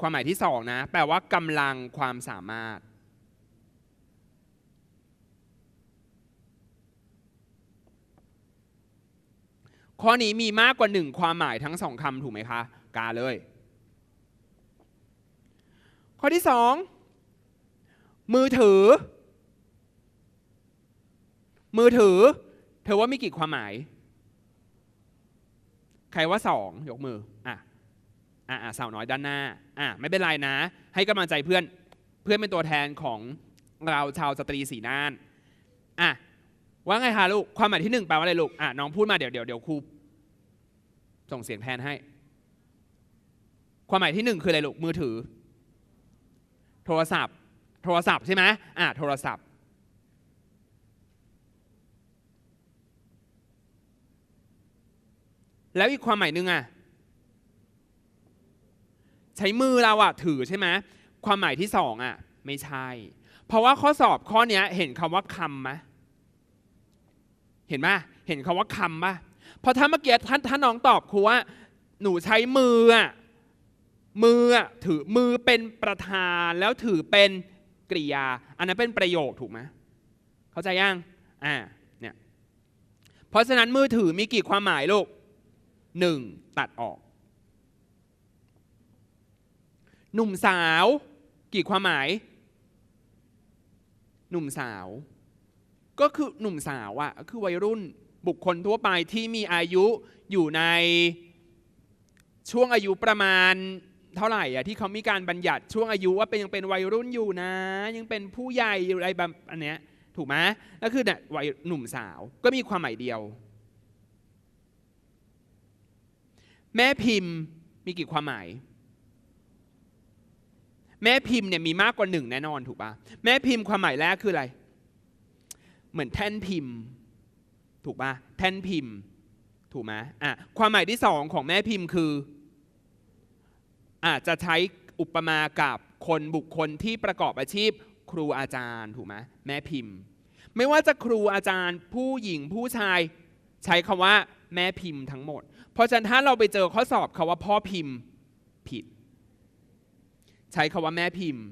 ความหมายที่สองนะ แปลว่ากำลังความสามารถ ข้อนี้มีมากกว่าหนึ่งความหมายทั้งสองคำถูกไหมคะ กาเลย ข้อที่สองมือถือ มือถือ เธอว่ามีกี่ความหมาย ใครว่าสองยกมือ อะ อะอะสาวน้อยด้านหน้าอะไม่เป็นไรนะ ให้กำลังใจเพื่อนเพื่อนเป็นตัวแทนของเราชาวสตรีสีน่านอะว่าไงคะลูกความหมายที่หนึ่งแปลว่าอะไรลูกอะน้องพูดมาเดี๋ยวเดี๋ยวเดี๋ยวครูส่งเสียงแทนให้ ความหมายที่หนึ่งคืออะไรลูกมือถือ โทรศัพท์ โทรศัพท์ใช่ไหมอะโทรศัพท์ แล้วอีกความหมายหนึ่งอะ ใช้มือเราอะถือใช่ไหมความหมายที่สองอะไม่ใช่ เพราะว่าข้อสอบข้อเนี้ยเห็นคำว่าคำไหมเห็นไหมเห็นคำว่าคำปะพราะถ้าเมื่อกี้ท่านท่านน้องตอบครูว่า หนูใช้มืออะมืออะถือมือเป็นประธานแล้วถือเป็นกริยา อันนั้นเป็นประโยคถูกไหมเข้าใจยังอ่าเนี่ยเพราะฉะนั้นมือถือมีกี่ความหมายลูกหนึ่งตัดออก หนุ่มสาว กี่ความหมาย หนุ่มสาว ก็คือหนุ่มสาวอะคือวัยรุ่นบุคคลทั่วไปที่มีอายุอยู่ในช่วงอายุประมาณเท่าไหร่อะที่เขามีการบัญญัติช่วงอายุว่าเป็นยังเป็นวัยรุ่นอยู่นะ ยังเป็นผู้ใหญ่อยู่อะไรแบบอันเนี้ยถูกไหมก็คือเนี่ยวัยหนุ่มสาวก็มีความหมายเดียว แม่พิมพ์มีกี่ความหมาย แม่พิมพ์เนี่ยมีมากกว่าหนึ่งแน่นอนถูกปะแม่พิมพ์ความหมายแรกคืออะไร เหมือนแท่นพิมพ์ ถูกปะแท่นพิมพ์ ถูกไหมอะความหมายที่สองของแม่พิมพ์คืออาจจะใช้อุปมากับคนบุคคลที่ประกอบอาชีพ ครูอาจารย์ถูกไหมแม่พิมพ์ ไม่ว่าจะครูอาจารย์ ผู้หญิงผู้ชาย ใช้คำว่าแม่พิมพ์ทั้งหมด เพราะฉะนั้นถ้าเราไปเจอข้อสอบคาว่าพ่อพิมพ์ผิด ใช้คาว่าแม่พิมพ์